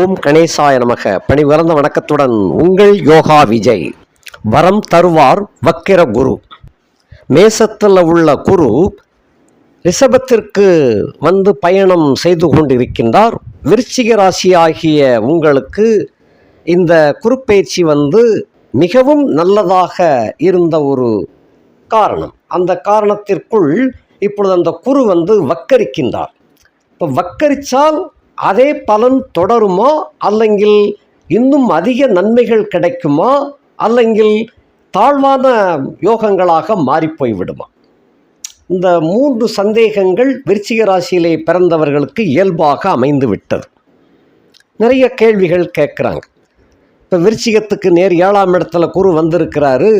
ஓம் கணேசாய நமக. பணிவரந்த வணக்கத்துடன் உங்கள் யோகா விஜய். வரம் தருவார் வக்கிர குரு. மேசத்தில் உள்ள குரு ரிஷபத்திற்கு வந்து பயணம் செய்து கொண்டிருக்கின்றார். விருச்சிக ராசியாகிய உங்களுக்கு இந்த குருப்பெயர்ச்சி வந்து மிகவும் நல்லதாக இருந்த ஒரு காரணம். அந்த காரணத்திற்குள் இப்பொழுது அந்த குரு வந்து வக்கரிக்கின்றார். இப்போ வக்கரித்தால் அதே பலன் தொடருமா? அல்லங்கில் இன்னும் அதிக நன்மைகள் கிடைக்குமா? அல்லங்கில் தாழ்வான யோகங்களாக மாறிப்போய் விடுமா? இந்த மூன்று சந்தேகங்கள் விருச்சிக ராசியிலே பிறந்தவர்களுக்கு இயல்பாக அமைந்து விட்டது. நிறைய கேள்விகள் கேட்குறாங்க. இப்போ விருச்சிகத்துக்கு நேர் ஏழாம் இடத்துல குரு வந்திருக்கிறாரு.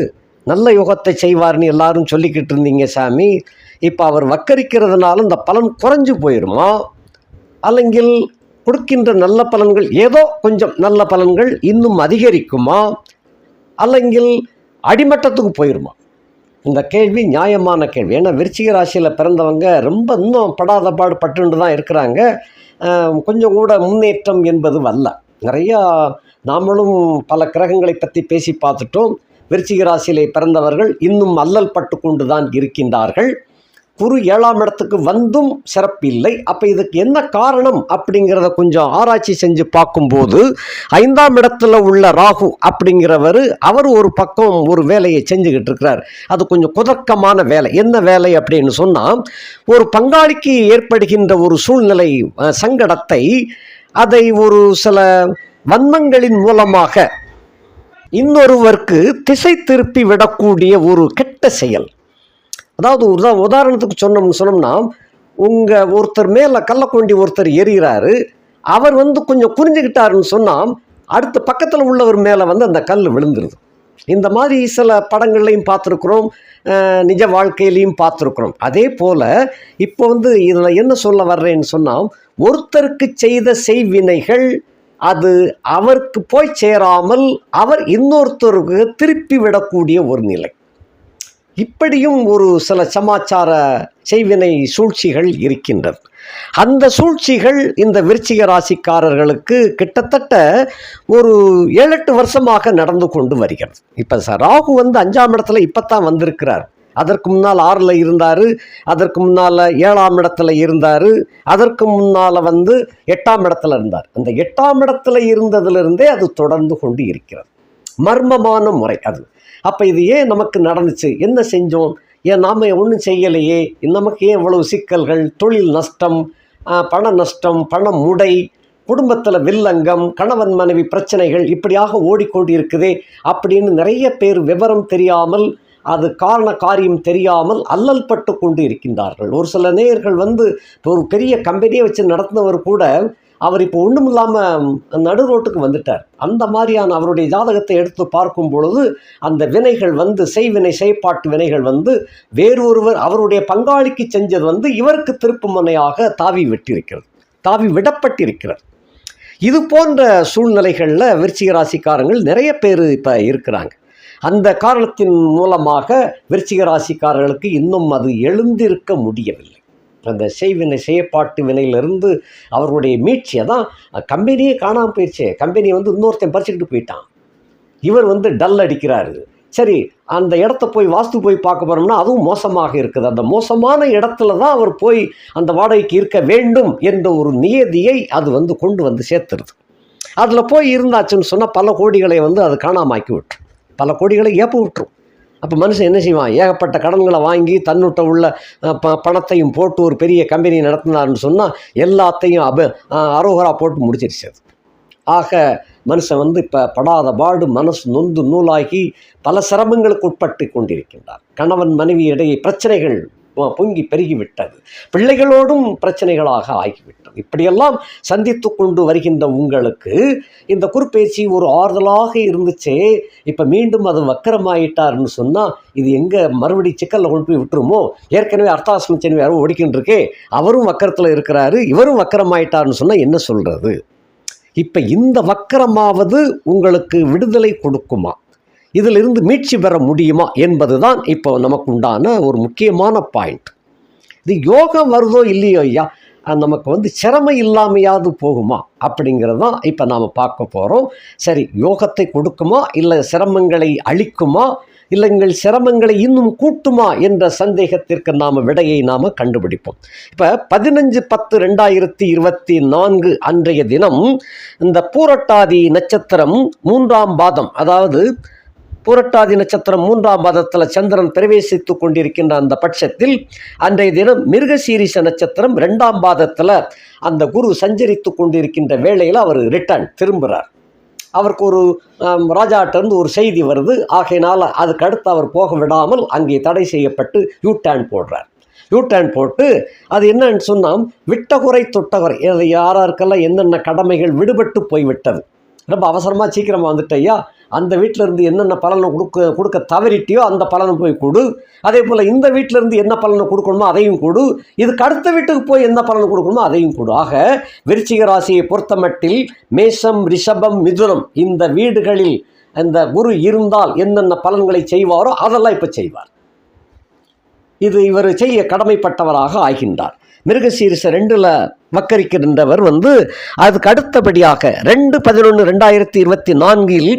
நல்ல யோகத்தை செய்வார்னு எல்லாரும் சொல்லிக்கிட்டு இருந்தீங்க சாமி. இப்போ அவர் வக்கரிக்கிறதுனால இந்த பலன் குறைஞ்சு போயிடுமா அல்லங்கில் கொடுக்கின்ற நல்ல பலன்கள் ஏதோ கொஞ்சம் நல்ல பலன்கள் இன்னும் அதிகரிக்குமா அல்லங்கில் அடிமட்டத்துக்கு போயிடுமா இந்த கேள்வி நியாயமான கேள்வி ஏன்னா விருச்சிக ராசியில் பிறந்தவங்க ரொம்ப இன்னும் படாத பாடு பட்டுண்டு தான் இருக்கிறாங்க. கொஞ்சம் கூட முன்னேற்றம் என்பது வல்ல நிறையா நாமளும் பல கிரகங்களை பற்றி பேசி பார்த்துட்டோம். விருச்சிக ராசியிலே பிறந்தவர்கள் இன்னும் அல்லல் பட்டு கொண்டு தான் இருக்கின்றார்கள். குரு ஏழாம் இடத்துக்கு வந்தும் சிறப்பில்லை. அப்போ இதுக்கு என்ன காரணம் அப்படிங்கிறத கொஞ்சம் ஆராய்ச்சி செஞ்சு பார்க்கும்போது ஐந்தாம் இடத்துல உள்ள ராகு அப்படிங்கிறவர் அவர் ஒரு பக்கம் ஒரு வேலையை செஞ்சுக்கிட்டு இருக்கிறார். அது கொஞ்சம் குதர்க்கமான வேலை. என்ன வேலை அப்படின்னு சொன்னால் ஒரு பங்காளிக்கு ஏற்படுகின்ற ஒரு சூழ்நிலை சங்கடத்தை அதை ஒரு சில வன்மங்களின் மூலமாக இன்னொருவருக்கு திசை திருப்பி விடக்கூடிய ஒரு கெட்ட செயல். அதாவது உதா உதாரணத்துக்கு சொன்னோம்னு சொன்னோம்னா உங்கள் ஒருத்தர் மேலே கள்ளக்கொண்டி ஒருத்தர் எறிகிறாரு அவர் வந்து கொஞ்சம் புரிஞ்சுக்கிட்டாருன்னு சொன்னால் அடுத்த பக்கத்தில் உள்ளவர் மேலே வந்து அந்த கல் விழுந்துருது. இந்த மாதிரி சில படங்கள்லையும் பார்த்துருக்குறோம் நிஜ வாழ்க்கையிலையும் பார்த்துருக்குறோம். அதே போல் இப்போ வந்து இதில் என்ன சொல்ல வர்றேன்னு சொன்னால் ஒருத்தருக்கு செய்த செய்வினைகள் அது அவருக்கு போய் சேராமல் அவர் இன்னொருத்தருக்கு திருப்பி விடக்கூடிய ஒரு நிலை. இப்படியும் ஒரு சில சமாச்சார செய்வினை சூழ்ச்சிகள் இருக்கின்றது அந்த சூழ்ச்சிகள் இந்த விருச்சிக ராசிக்காரர்களுக்கு கிட்டத்தட்ட ஒரு ஏழு எட்டு வருஷமாக நடந்து கொண்டு வருகிறது. இப்போ சார் ராகு வந்து அஞ்சாம் இடத்துல இப்போ தான் வந்திருக்கிறார். அதற்கு முன்னால் ஆறில் இருந்தார் அதற்கு முன்னால் ஏழாம் இடத்துல இருந்தார் அதற்கு முன்னால் வந்து எட்டாம் இடத்துல இருந்தார். அந்த எட்டாம் இடத்துல இருந்ததுலேருந்தே அது தொடர்ந்து கொண்டு இருக்கிறது. மர்மமான முறை அது. அப்போ இது ஏன் நமக்கு நடந்துச்சு? என்ன செஞ்சோம்? ஏன் நாம் ஒன்றும் செய்யலையே? நமக்கு ஏன் இவ்வளவு சிக்கல்கள்? தொழில் நஷ்டம் பண நஷ்டம் பண முடை குடும்பத்தில் வில்லங்கம் கணவன் மனைவி பிரச்சனைகள் இப்படியாக ஓடிக்கொண்டு இருக்குதே அப்படின்னு நிறைய பேர் விவரம் தெரியாமல் அது காரண காரியம் தெரியாமல் அல்லல் பட்டு கொண்டு இருக்கின்றார்கள் ஒரு சில நேயர்கள் வந்து ஒரு பெரிய கம்பெனியை வச்சு நடத்தினவர் கூட அவர் இப்போ ஒன்றும் இல்லாமல் நடு ரோட்டுக்கு வந்துட்டார். அந்த மாதிரியான அவருடைய ஜாதகத்தை எடுத்து பார்க்கும் பொழுது அந்த வினைகள் வந்து செய்வினை செய்பாட்டு வினைகள் வந்து வேறொருவர் அவருடைய பங்காளிக்கு செஞ்சது வந்து இவருக்கு திருப்புமனையாக தாவி விட்டிருக்கிறது தாவி விடப்பட்டிருக்கிறது. இது போன்ற சூழ்நிலைகளில் விருச்சிக ராசிக்காரங்கள் நிறைய பேர் இப்போ இருக்கிறாங்க. அந்த காரணத்தின் மூலமாக விருச்சிக ராசிக்காரர்களுக்கு இன்னும் அது எழுந்திருக்க முடியவில்லை. அந்த செய்வினை செய்யப்பாட்டு வினையிலிருந்து அவருடைய மீட்சியை தான் கம்பெனியே காணாமல் போயிடுச்சு கம்பெனி வந்து இன்னொருத்தன் பறிச்சுக்கிட்டு போயிட்டான். இவர் வந்து டல் அடிக்கிறாரு. சரி அந்த இடத்த போய் வாஸ்து போய் பார்க்க போகிறோம்னா அதுவும் மோசமாக இருக்குது. அந்த மோசமான இடத்துல தான் அவர் போய் அந்த வாடகைக்கு இருக்க வேண்டும் என்ற ஒரு நியதியை அது வந்து கொண்டு வந்து சேர்த்துருது. அதில் போய் இருந்தாச்சுன்னு சொன்னால் பல கோடிகளை வந்து அது காணாமாக்கி விட்டுரும். பல கோடிகளை ஏப்ப விட்டுரும். அப்போ மனுஷன் என்ன செய்வான்? ஏகப்பட்ட கடன்களை வாங்கி தன்னுட்ட உள்ள ப பணத்தையும் போட்டு ஒரு பெரிய கம்பெனி நடத்தினார்னு சொன்னால் எல்லாத்தையும் அப அரோகரா போட்டு முடிச்சிருச்சு அது. ஆக மனுஷன் வந்து இப்போ படாத பாடு மனசு நொந்து நூலாகி பல சிரமங்களுக்கு உட்பட்டு கொண்டிருக்கின்றார். கணவன் மனைவி இடையே பிரச்சனைகள் பொங்கி பெருகிவிட்டது. பிள்ளைகளோடும் பிரச்சனைகளாக ஆகிவிட்டது. இப்படியெல்லாம் சந்தித்து கொண்டு வருகின்ற உங்களுக்கு இந்த குறுப்பேச்சு ஒரு ஆறுதலாக இருந்துச்சே இப்போ மீண்டும் அது வக்கரமாயிட்டார்னு சொன்னால் இது எங்கே மறுபடி சிக்கலில் கொண்டு போய் விட்டுருமோ? ஏற்கனவே அர்த்தாசிரம சனி வேறு இருக்கே அவரும் வக்கரத்தில் இருக்கிறாரு இவரும் வக்கரமாயிட்டார்னு சொன்னால் என்ன சொல்கிறது இப்போ இந்த வக்கரமாவது உங்களுக்கு விடுதலை கொடுக்குமா? இதிலிருந்து மீட்சி பெற முடியுமா என்பது தான் இப்போ நமக்கு உண்டான ஒரு முக்கியமான பாயிண்ட் இது யோகம் வருதோ இல்லையோ ஐயா? நமக்கு வந்து சிரமம் இல்லாமையாவது போகுமா? அப்படிங்கிறது தான் இப்போ நாம் பார்க்க போகிறோம் சரி யோகத்தை கொடுக்குமா? இல்லை சிரமங்களை அழிக்குமா? இல்லை எங்கள் சிரமங்களை இன்னும் கூட்டுமா என்ற சந்தேகத்திற்கு நாம் விடையை நாம் கண்டுபிடிப்போம். இப்போ பதினஞ்சு பத்து ரெண்டாயிரத்தி இருபத்தி நான்கு அன்றைய தினம் இந்த பூரட்டாதி நட்சத்திரம் மூன்றாம் பாதம் அதாவது பூரட்டாதி நட்சத்திரம் மூன்றாம் பாதத்தில் சந்திரன் பிரவேசித்து கொண்டிருக்கின்ற அந்த பட்சத்தில் அன்றைய தினம் மிருகசீரிச நட்சத்திரம் ரெண்டாம் பாதத்தில் அந்த குரு சஞ்சரித்து கொண்டிருக்கின்ற வேளையில் அவர் ரிட்டர்ன் திரும்புகிறார் அவருக்கு ஒரு ராஜாட்டிருந்து ஒரு செய்தி வருது. ஆகையினால் அதுக்கு அடுத்து அவர் போக விடாமல் அங்கே தடை செய்யப்பட்டு யூ டேர்ன் போடுறார். யூட்டர்ன் போட்டு அது என்னன்னு சொன்னால் விட்டகுறை தொட்டகுறை. யாராருக்கெல்லாம் என்னென்ன கடமைகள் விடுபட்டு போய்விட்டது? ரொம்ப அவசரமாக சீக்கிரமாக வந்துட்டேயா அந்த வீட்டில் இருந்து என்னென்ன பலனை கொடுக்க கொடுக்க தவறிட்டியோ அந்த பலனை போய் கொடு. அதே போல் இந்த வீட்டிலேருந்து என்ன பலனை கொடுக்கணுமோ அதையும் கொடு. இதுக்கு அடுத்த வீட்டுக்கு போய் என்ன பலனை கொடுக்கணுமோ அதையும் கொடு. ஆக விருச்சிக ராசியை பொறுத்தமட்டில் மேஷம் ரிஷபம் மிதுனம் இந்த வீடுகளில் அந்த குரு இருந்தால் என்னென்ன பலன்களை செய்வாரோ அதெல்லாம் இப்போ செய்வார். இது இவர் செய்ய கடமைப்பட்டவராக ஆகின்றார். மிருகசீரிச ரெண்டில் வக்கரிக்கின்றவர் வந்து அதுக்கு அடுத்தபடியாக ரெண்டு பதினொன்று ரெண்டாயிரத்தி இருபத்தி நான்கில்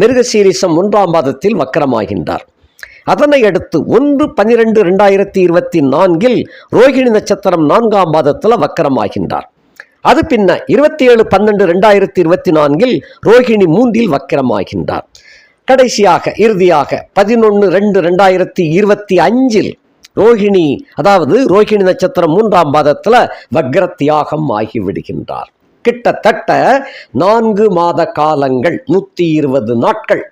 மிருகசீரிசம் ஒன்றாம் மாதத்தில் வக்கரமாகின்றார். அதனை அடுத்து ஒன்று பன்னிரெண்டு ரெண்டாயிரத்தி இருபத்தி நான்கில் ரோகிணி நட்சத்திரம் நான்காம் மாதத்தில் வக்கரமாகின்றார். அது பின்ன இருபத்தி ஏழு பன்னெண்டு ரெண்டாயிரத்தி இருபத்தி நான்கில் ரோகிணி மூன்றில் வக்கரமாகின்றார். கடைசியாக இறுதியாக பதினொன்று ரெண்டு ரெண்டாயிரத்தி இருபத்தி அஞ்சில் ரோகிணி அதாவது ரோகிணி நட்சத்திரம் மூன்றாம் பாதத்தில் வக்ர தியாகம் ஆகிவிடுகின்றார். கிட்டத்தட்ட நான்கு மாத காலங்கள் நூற்றி இருபது நாட்கள்.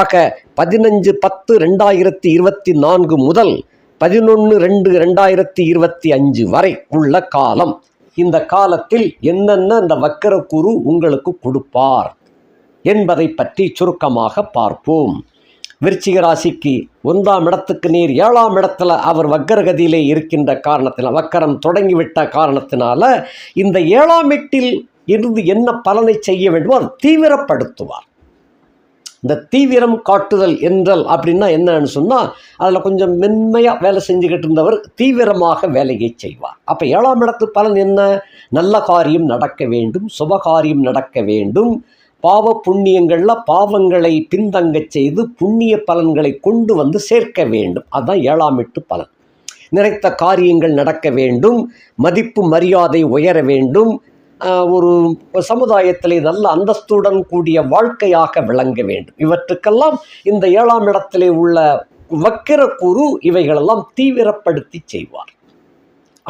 ஆக பதினஞ்சு பத்து ரெண்டாயிரத்தி இருபத்தி நான்கு முதல் பதினொன்று ரெண்டு ரெண்டாயிரத்தி இருபத்தி அஞ்சு வரை உள்ள காலம். இந்த காலத்தில் என்னென்ன இந்த வக்கர குரு உங்களுக்கு கொடுப்பார் என்பதை பற்றி சுருக்கமாக பார்ப்போம். விருச்சிக ராசிக்கு ஒன்றாம் இடத்துக்கு நீர் ஏழாம் இடத்துல அவர் வக்கரகதியிலே இருக்கின்ற காரணத்தினால் வக்கரம் தொடங்கிவிட்ட காரணத்தினால இந்த ஏழாம் எட்டில் இருந்து என்ன பலனை செய்ய வேண்டுமோ அதை தீவிரப்படுத்துவார். இந்த தீவிரம் காட்டுதல் என்றல் அப்படின்னா என்னன்னு சொன்னால் அதில் கொஞ்சம் மென்மையாக வேலை செஞ்சுக்கிட்டு இருந்தவர் தீவிரமாக வேலையை செய்வார். அப்போ ஏழாம் இடத்து பலன் என்ன? நல்ல காரியம் நடக்க வேண்டும் சுபகாரியம் நடக்க வேண்டும். பாவ புண்ணியங்களில் பாவங்களை பின்தங்கச் செய்து புண்ணிய பலன்களை கொண்டு வந்து சேர்க்க வேண்டும். அதுதான் ஏழாம் எட்டு பலன். நிறைத்த காரியங்கள் நடக்க வேண்டும். மதிப்பு மரியாதை உயர வேண்டும். ஒரு சமுதாயத்திலே நல்ல அந்தஸ்துடன் கூடிய வாழ்க்கையாக விளங்க வேண்டும். இவற்றுக்கெல்லாம் இந்த ஏழாம் இடத்திலே உள்ள வக்கிர குரு இவைகளெல்லாம் தீவிரப்படுத்தி செய்வார்.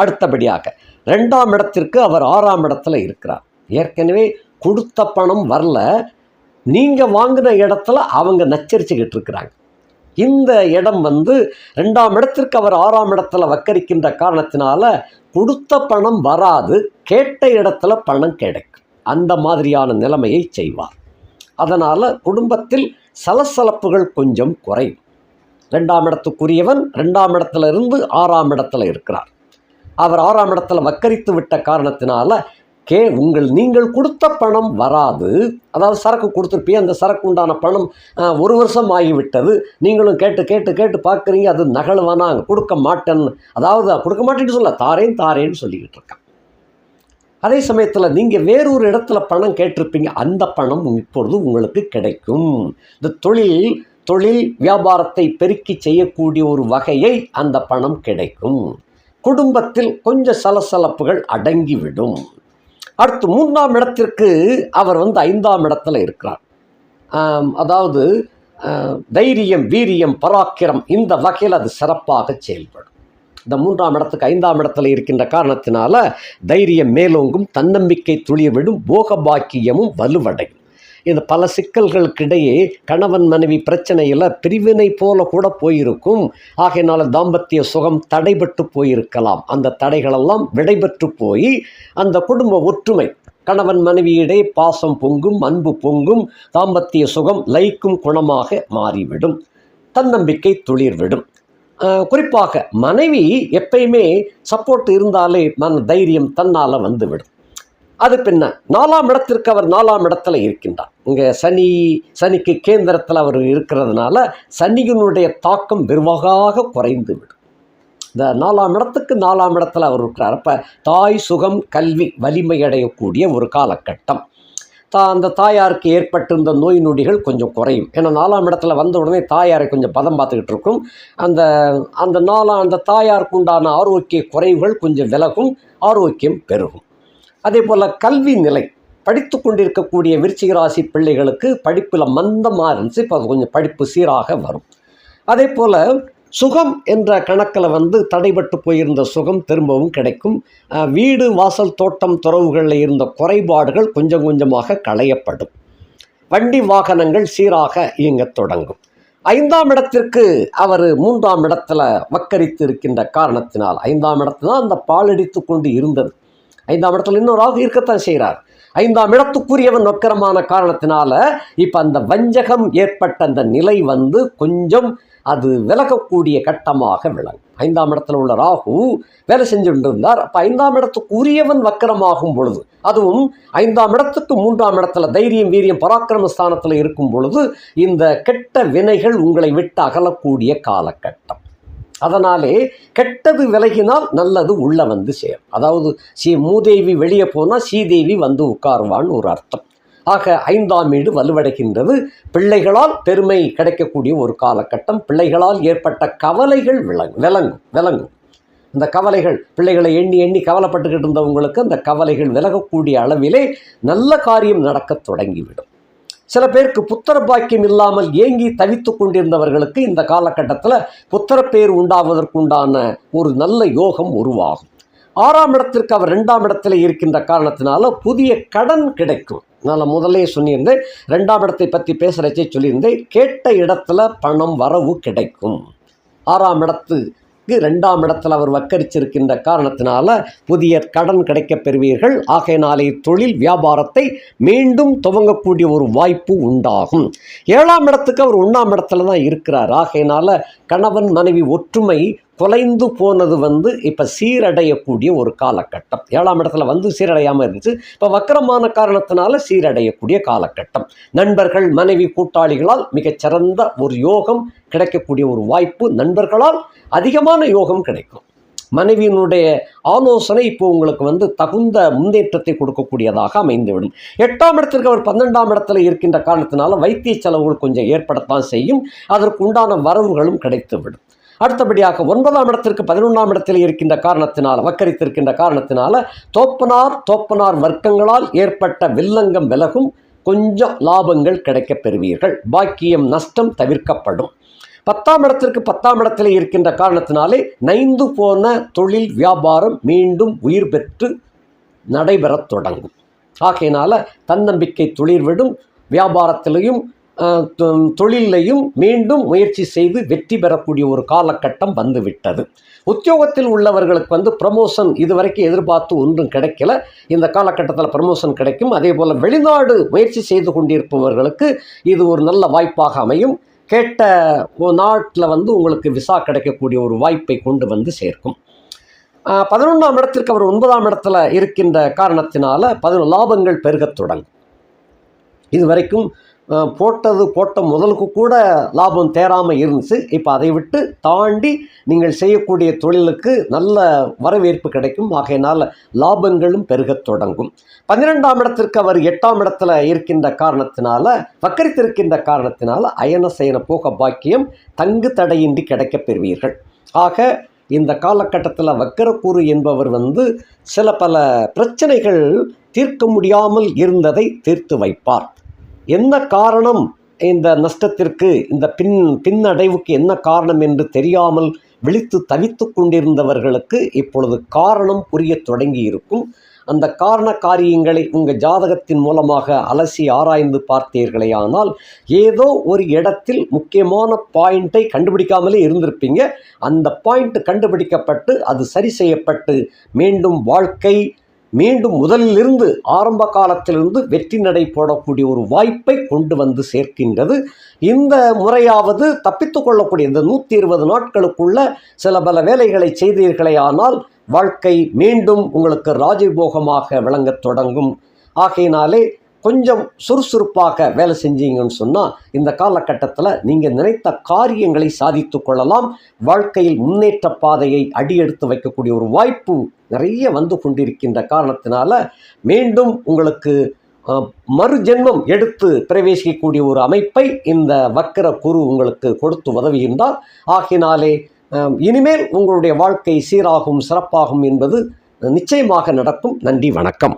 அடுத்தபடியாக ரெண்டாம் இடத்திற்கு அவர் ஆறாம் இடத்துல இருக்கிறார். ஏற்கனவே கொடுத்த பணம் வரல. நீங்கள் வாங்கின இடத்துல அவங்க நச்சரிச்சுக்கிட்டு இருக்கிறாங்க. இந்த இடம் வந்து ரெண்டாம் இடத்திற்கு அவர் ஆறாம் இடத்துல வக்கரிக்கின்ற காரணத்தினால கொடுத்த பணம் வராது கேட்ட இடத்துல பணம் கிடைக்கும். அந்த மாதிரியான நிலைமையை செய்வார். அதனால் குடும்பத்தில் சலசலப்புகள் கொஞ்சம் குறையும். ரெண்டாம் இடத்துக்குரியவன் ரெண்டாம் இடத்துல இருந்து ஆறாம் இடத்துல இருக்கிறார். அவர் ஆறாம் இடத்துல வக்கரித்து விட்ட காரணத்தினால கே உங்கள் நீங்கள் கொடுத்த பணம் வராது. அதாவது சரக்கு கொடுத்துருப்பீங்க அந்த சரக்கு உண்டான பணம் ஒரு வருஷம் ஆகிவிட்டது. நீங்களும் கேட்டு கேட்டு கேட்டு பார்க்குறீங்க அது நகழுவானா கொடுக்க மாட்டேன்னு அதாவது கொடுக்க மாட்டேன்னு சொல்ல தாரேன் தாரேன்னு சொல்லிக்கிட்டு இருக்கான். அதே சமயத்தில் நீங்கள் வேறொரு இடத்துல பணம் கேட்டிருப்பீங்க அந்த பணம் இப்பொழுது உங்களுக்கு கிடைக்கும். இந்த தொழில் தொழில் வியாபாரத்தை பெருக்கி செய்யக்கூடிய ஒரு வகையை அந்த பணம் கிடைக்கும். குடும்பத்தில் கொஞ்சம் சலசலப்புகள் அடங்கிவிடும். அடுத்து மூன்றாம் இடத்திற்கு அவர் வந்து ஐந்தாம் இடத்துல இருக்கிறார். அதாவது தைரியம் வீரியம் பராக்கிரம் இந்த வகையில் அது சிறப்பாக செயல்படும். இந்த மூன்றாம் இடத்துக்கு ஐந்தாம் இடத்துல இருக்கின்ற காரணத்தினால தைரியம் மேலோங்கும் தன்னம்பிக்கை துளிர்விடும் போக பாக்கியமும் வலுவடையும். இது பல சிக்கல்களுக்கிடையே கணவன் மனைவி பிரச்சனையில் பிரிவினை போல கூட போயிருக்கும். ஆகையினால தாம்பத்திய சுகம் தடைபட்டு போயிருக்கலாம். அந்த தடைகளெல்லாம் விடைபெற்று போய் அந்த குடும்ப ஒற்றுமை கணவன் மனைவியிடையே பாசம் பொங்கும் அன்பு பொங்கும் தாம்பத்திய சுகம் லயிக்கும் குணமாக மாறிவிடும். தன்னம்பிக்கை துளிர்விடும். குறிப்பாக மனைவி எப்பயுமே சப்போர்ட் இருந்தாலே மன தைரியம் தன்னால் வந்துவிடும். அது பின்ன நாலாம் இடத்திற்கு அவர் நாலாம் இடத்துல இருக்கின்றார். இங்கே சனி சனிக்கு கேந்திரத்தில் அவர் இருக்கிறதுனால சனியினுடைய தாக்கம் வெறுவாக குறைந்து விடும் இந்த நாலாம் இடத்துக்கு நாலாம் இடத்துல அவர் இருக்கிறார். அப்போ தாய் சுகம் கல்வி வலிமை அடையக்கூடிய ஒரு காலகட்டம். தா அந்த தாயாருக்கு ஏற்பட்டிருந்த நோய் நொடிகள் கொஞ்சம் குறையும். ஏன்னா நாலாம் இடத்துல வந்த உடனே தாயாரை கொஞ்சம் பதம் பார்த்துக்கிட்டு இருக்கும். அந்த அந்த நாலாம் அந்த தாயாருக்கு உண்டான ஆரோக்கிய குறைவுகள் கொஞ்சம் விலகும் ஆரோக்கியம் பெருகும். அதே போல் கல்வி நிலை. படித்து கொண்டிருக்கக்கூடிய விருச்சிக ராசி பிள்ளைகளுக்கு படிப்பில் மந்தமாக இருந்துச்சு. இப்போ அது கொஞ்சம் படிப்பு சீராக வரும். அதே போல் சுகம் என்ற கணக்கில் வந்து தடைபட்டு போயிருந்த சுகம் திரும்பவும் கிடைக்கும். வீடு வாசல் தோட்டம் துறவுகளில் இருந்த குறைபாடுகள் கொஞ்சம் கொஞ்சமாக களையப்படும். வண்டி வாகனங்கள் சீராக இயங்கத் தொடங்கும். ஐந்தாம் இடத்திற்கு அவர் மூன்றாம் இடத்துல வக்கரித்து இருக்கின்ற காரணத்தினால் ஐந்தாம் இடத்துல தான் அந்த பாலடித்து கொண்டு இருந்தது. ஐந்தாம் இடத்துல இன்னொரு ராகு இருக்கத்தான் செய்கிறார். ஐந்தாம் இடத்துக்குரியவன் வக்கரமான காரணத்தினால இப்போ அந்த வஞ்சகம் ஏற்பட்ட அந்த நிலை வந்து கொஞ்சம் அது விலகக்கூடிய கட்டமாக விளங்கும். ஐந்தாம் இடத்துல உள்ள ராகு வேலை செஞ்சுட்டு இருந்தார் அப்போ ஐந்தாம் இடத்துக்கு உரியவன் வக்கரமாகும் பொழுது அதுவும் ஐந்தாம் இடத்துக்கு மூன்றாம் இடத்துல தைரியம் வீரியம் பராக்கிரம ஸ்தானத்தில் இருக்கும் பொழுது இந்த கெட்ட வினைகள் உங்களை விட்டு அகலக்கூடிய காலகட்டம். அதனாலே கெட்டது விலகினால் நல்லது உள்ளே வந்து சேரும். அதாவது ஸ்ரீ மூதேவி வெளியே போனால் ஸ்ரீதேவி வந்து உட்காருவான்னு ஒரு அர்த்தம். ஆக ஐந்தாம் வீடு வலுவடைகின்றது. பிள்ளைகளால் பெருமை கிடைக்கக்கூடிய ஒரு காலகட்டம். பிள்ளைகளால் ஏற்பட்ட கவலைகள் விளங்கும் விளங்கும் விளங்கும். இந்த கவலைகள் பிள்ளைகளை எண்ணி எண்ணி கவலைப்பட்டுக்கிட்டு இருந்தவங்களுக்கு அந்த கவலைகள் விலகக்கூடிய அளவிலே நல்ல காரியம் நடக்கத் தொடங்கிவிடும். சில பேருக்கு புத்திர பாக்கியம் இல்லாமல் ஏங்கி தவித்து கொண்டிருந்தவர்களுக்கு இந்த காலகட்டத்தில் புத்திரப்பேர் உண்டாவதற்குண்டான ஒரு நல்ல யோகம் உருவாகும். ஆறாம் இடத்திற்கு அவர் ரெண்டாம் இடத்துல இருக்கின்ற காரணத்தினால புதிய கடன் கிடைக்கும். நான் முதலே சொல்லியிருந்தேன் ரெண்டாம் இடத்தை பற்றி பேசுகிறச்சே சொல்லியிருந்தேன் கேட்ட இடத்துல பணம் வரவு கிடைக்கும். ஆறாம் இடத்து ரெண்டாம் இடத்துல அவர் வக்கரிச்சிருக்கின்ற காரணத்தினால புதிய கடன் கிடைக்கப் பெறுவீர்கள். ஆகையினாலே தொழில் வியாபாரத்தை மீண்டும் துவங்கக்கூடிய ஒரு வாய்ப்பு உண்டாகும். ஏழாம் இடத்துக்கு அவர் ஒன்றாம் இடத்துல தான் இருக்கிறார். ஆகையினால கணவன் மனைவி ஒற்றுமை தொலைந்து போனது வந்து இப்போ சீரடையக்கூடிய ஒரு காலகட்டம். ஏழாம் இடத்துல வந்து சீரடையாமல் இருந்துச்சு. இப்போ வக்கரமான காரணத்தினால சீரடையக்கூடிய காலகட்டம். நண்பர்கள் மனைவி கூட்டாளிகளால் மிகச்சிறந்த ஒரு யோகம் கிடைக்கக்கூடிய ஒரு வாய்ப்பு நண்பர்களால் அதிகமான யோகம் கிடைக்கும். மனைவியினுடைய ஆலோசனை இப்போ உங்களுக்கு வந்து தகுந்த முன்னேற்றத்தை கொடுக்கக்கூடியதாக அமைந்துவிடும். எட்டாம் இடத்திற்கு அவர் பன்னெண்டாம் இடத்துல இருக்கின்ற காரணத்தினால வைத்திய செலவுகள் கொஞ்சம் ஏற்படத்தான் செய்யும். அதற்கு உண்டான வரவுகளும் கிடைத்துவிடும். அடுத்தபடியாக ஒன்பதாம் இடத்திற்கு பதினொன்றாம் இடத்தில் இருக்கின்ற காரணத்தினால் வக்கரித்திருக்கின்ற காரணத்தினால தோப்பனார் தோப்பனார் வர்க்கங்களால் ஏற்பட்ட வில்லங்கம் விலகும் கொஞ்சம் லாபங்கள் கிடைக்கப் பெறுவீர்கள். பாக்கியம் நஷ்டம் தவிர்க்கப்படும். பத்தாம் இடத்திற்கு பத்தாம் இடத்தில் இருக்கின்ற காரணத்தினாலே நைந்து போன தொழில் வியாபாரம் மீண்டும் உயிர் பெற்று நடைபெறத் தொடங்கும். ஆகையினால தன்னம்பிக்கை துளிர்விடும் வியாபாரத்திலையும் தொழிலையும் மீண்டும் முயற்சி செய்து வெற்றி பெறக்கூடிய ஒரு காலகட்டம் வந்துவிட்டது. உத்தியோகத்தில் உள்ளவர்களுக்கு வந்து ப்ரமோஷன் இதுவரைக்கும் எதிர்பார்த்து ஒன்றும் கிடைக்கல. இந்த காலகட்டத்தில் ப்ரமோஷன் கிடைக்கும். அதே போல் வெளிநாடு முயற்சி செய்து கொண்டிருப்பவர்களுக்கு இது ஒரு நல்ல வாய்ப்பாக அமையும். கேட்ட நாட்டில் வந்து உங்களுக்கு விசா கிடைக்கக்கூடிய ஒரு வாய்ப்பை கொண்டு வந்து சேர்க்கும். பதினொன்றாம் இடத்திற்கு அவர் ஒன்பதாம் இடத்துல இருக்கின்ற காரணத்தினால பதினொன்று லாபங்கள் பெருகத் தொடங்கும். இது வரைக்கும் போட்டது போட்ட முதலுக்கு கூட லாபம் தேராமல் இருந்துச்சு. இப்போ அதை விட்டு தாண்டி நீங்கள் செய்யக்கூடிய தொழிலுக்கு நல்ல வரவேற்பு கிடைக்கும். ஆகையினால் லாபங்களும் பெருகத் தொடங்கும். பன்னிரெண்டாம் இடத்திற்கு அவர் எட்டாம் இடத்துல இருக்கின்ற காரணத்தினால வக்கரித்திருக்கின்ற காரணத்தினால அயன சயன போக பாக்கியம் தங்கு தடையின்றி கிடைக்கப் பெறுவீர்கள். ஆக இந்த காலகட்டத்தில் வக்கரக்கூறு என்பவர் வந்து சில பல பிரச்சனைகள் தீர்க்க முடியாமல் இருந்ததை தீர்த்து வைப்பார். என்ன காரணம் இந்த நஷ்டத்திற்கு இந்த பின் பின்னடைவுக்கு என்ன காரணம் என்று தெரியாமல் விழித்து தவித்து கொண்டிருந்தவர்களுக்கு இப்பொழுது காரணம் புரிய தொடங்கி இருக்கும் அந்த காரண காரியங்களை உங்கள் ஜாதகத்தின் மூலமாக அலசி ஆராய்ந்து பார்த்தீர்களேயானால் ஏதோ ஒரு இடத்தில் முக்கியமான பாயிண்ட்டை கண்டுபிடிக்காமலே இருந்திருப்பீங்க. அந்த பாயிண்ட் கண்டுபிடிக்கப்பட்டு அது சரி செய்யப்பட்டு மீண்டும் வாழ்க்கை மீண்டும் முதலிலிருந்து ஆரம்ப காலத்திலிருந்து வெற்றி நடை போடக்கூடிய ஒரு வாய்ப்பை கொண்டு வந்து சேர்க்கின்றது. இந்த முறையாவது தப்பித்து கொள்ளக்கூடிய இந்த நூற்றி இருபது நாட்களுக்குள்ள சில பல வேலைகளை செய்தீர்களே ஆனால் வாழ்க்கை மீண்டும் உங்களுக்கு ராஜபோகமாக விளங்கத் தொடங்கும். ஆகையினாலே கொஞ்சம் சுறுசுறுப்பாக வேலை செஞ்சீங்கன்னு சொன்னால் இந்த காலகட்டத்தில் நீங்கள் நினைத்த காரியங்களை சாதித்து கொள்ளலாம். வாழ்க்கையில் முன்னேற்ற பாதையை அடியெடுத்து வைக்கக்கூடிய ஒரு வாய்ப்பு நிறைய வந்து கொண்டிருக்கின்ற காரணத்தினால மீண்டும் உங்களுக்கு மறுஜென்மம் எடுத்து பிரவேசிக்கக்கூடிய ஒரு அமைப்பை இந்த வக்கர குரு உங்களுக்கு கொடுத்து உதவுகின்றார். ஆகினாலே இனிமேல் உங்களுடைய வாழ்க்கை சீராகும் சிறப்பாகும் என்பது நிச்சயமாக நடக்கும். நன்றி வணக்கம்.